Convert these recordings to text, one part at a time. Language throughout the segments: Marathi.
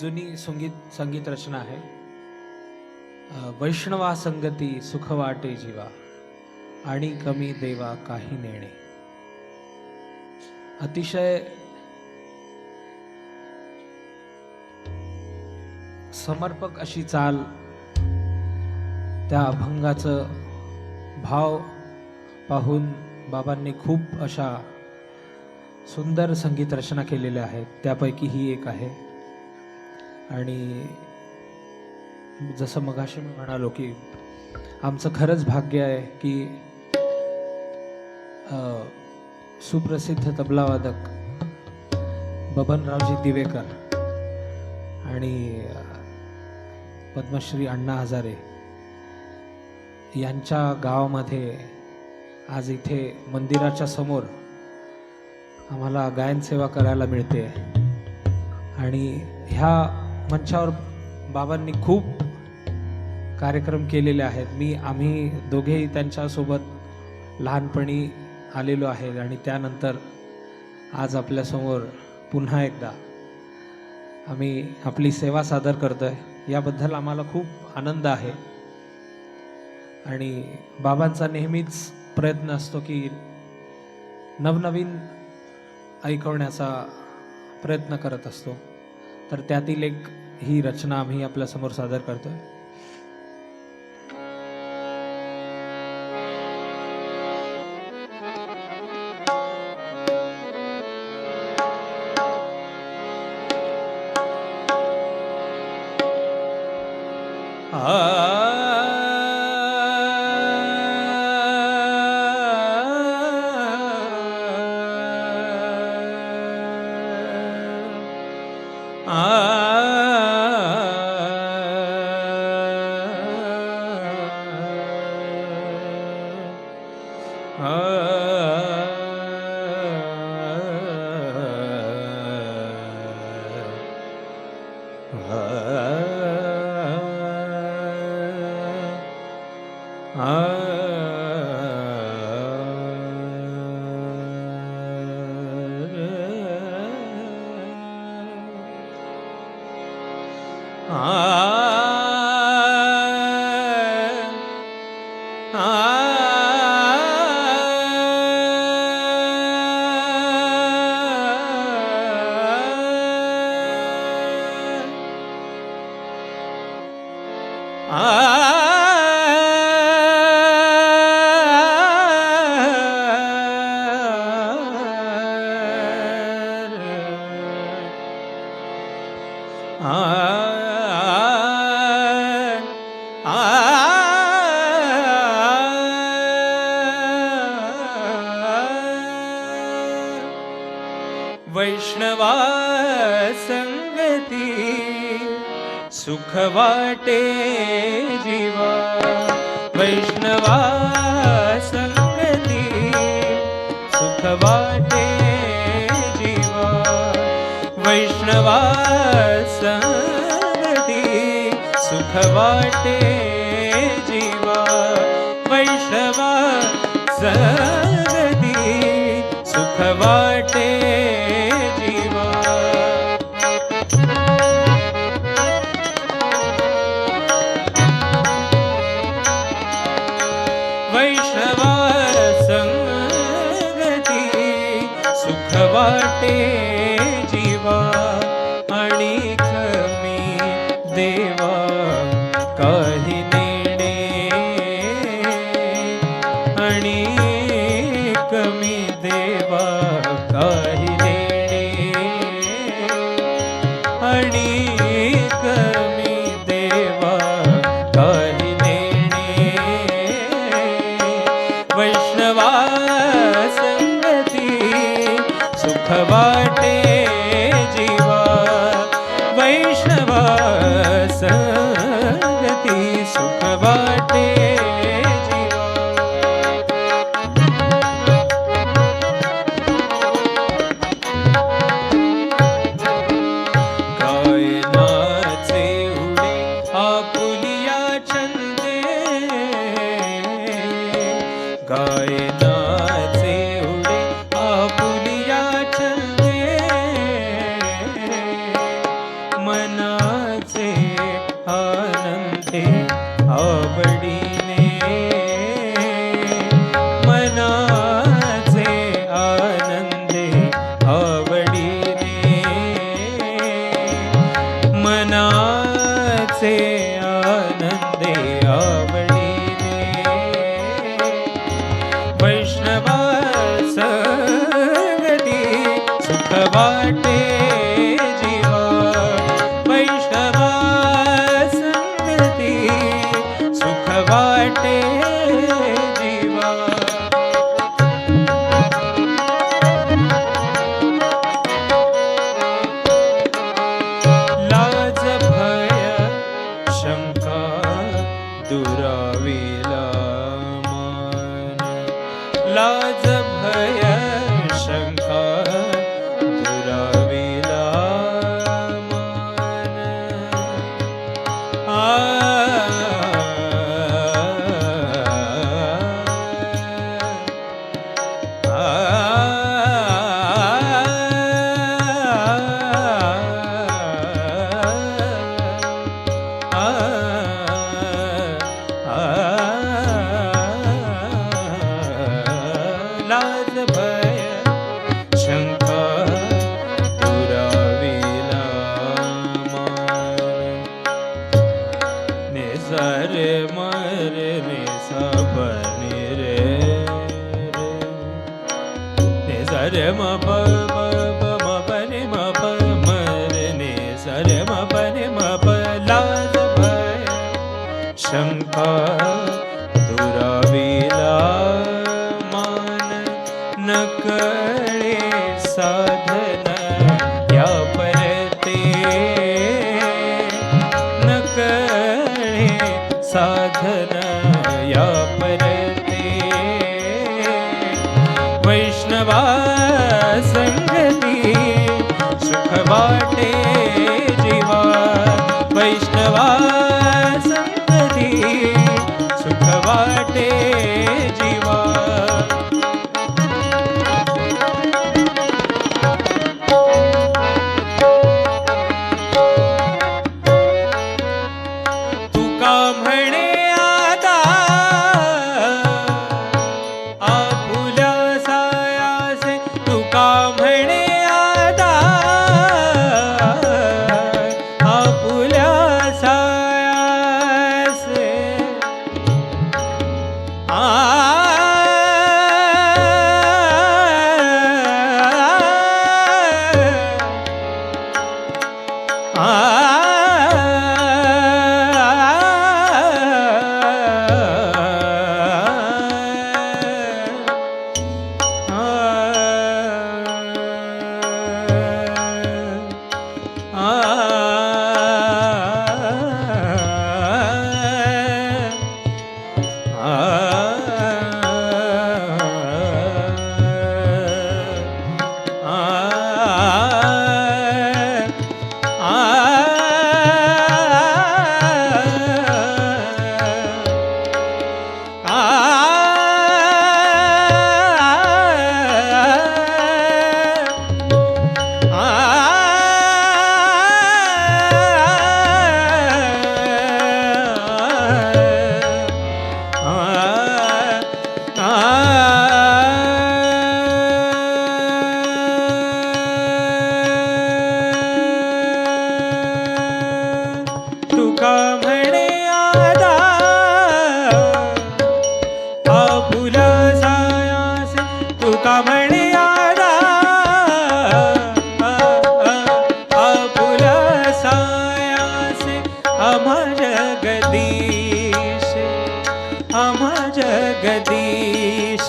जुनी संगीत संगीत रचना आहे वैष्णवा संगती सुख वाटे जीवा आणि कमी देवा काही नेणे। अतिशय समर्पक अशी चाल त्या अभंगाचं भाव पाहून बाबांनी खूप अशा सुंदर संगीत रचना केलेल्या आहेत त्यापैकी ही एक आहे. आणि जसं मगाशी मी म्हणालो की आमचं खरंच भाग्य आहे की सुप्रसिद्ध तबलावादक बबनरावजी दिवेकर आणि पद्मश्री अण्णा हजारे यांच्या गावामध्ये आज इथे मंदिराच्या समोर आम्हाला गायनसेवा करायला मिळते. आणि ह्या मंचावर बाबांनी खूप कार्यक्रम केलेले आहेत. मी आम्ही दोघेही त्यांच्यासोबत लहानपणी आलेलो आहे आणि त्यानंतर आज आपल्यासमोर पुन्हा एकदा आम्ही आपली सेवा सादर करतो आहे याबद्दल आम्हाला खूप आनंद आहे. आणि बाबांचा नेहमीच प्रयत्न असतो की नवनवीन ऐकवण्याचा प्रयत्न करत असतो. तर त्यातील एक ही रचना आम्ही आपल्यासमोर सादर ಆ वैष्णवा सङ्गति सुखवाटे जीवा। वैष्णवा सङ्गति सुखवाटे जिवा। वैष्णवासी सुखवाटे जीवा। वैष्णवा सङ्गति सुखवाटे वैष्णवा संगती सुख वाटे जीवा आणि मी देवा काही नेणे आणि कमी देवा काही नेणे आणि হয় না वाटे जीवा। लाज भय शंका दुराविला मान। लाज भय रे नि सा प नि रे। नि स रे म प प म प नि म प म रे नि स रे पिरे सर्मा परिमप मर निर्मा परिम पलाद भंका दुरावीला मान न के साधना।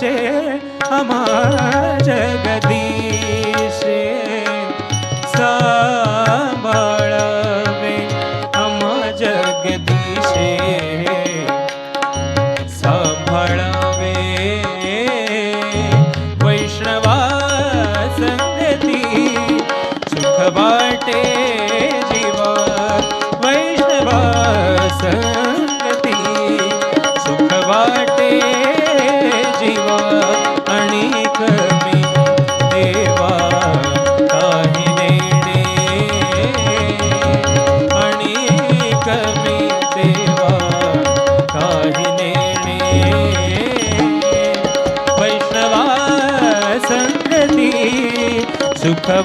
जगदीश आम्हा जगदीश सांभाळावे आम्हा जगदीशे सांभाळावे वैष्णवा संगती सुख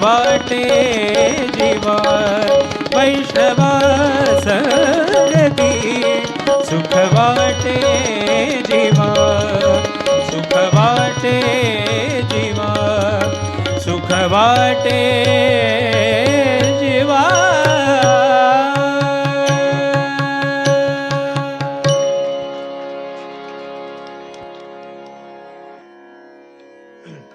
वाटे जीवा वैष्णवा संगती सुख वाटे जीवा सुख वाटे जीवा सुख वाटे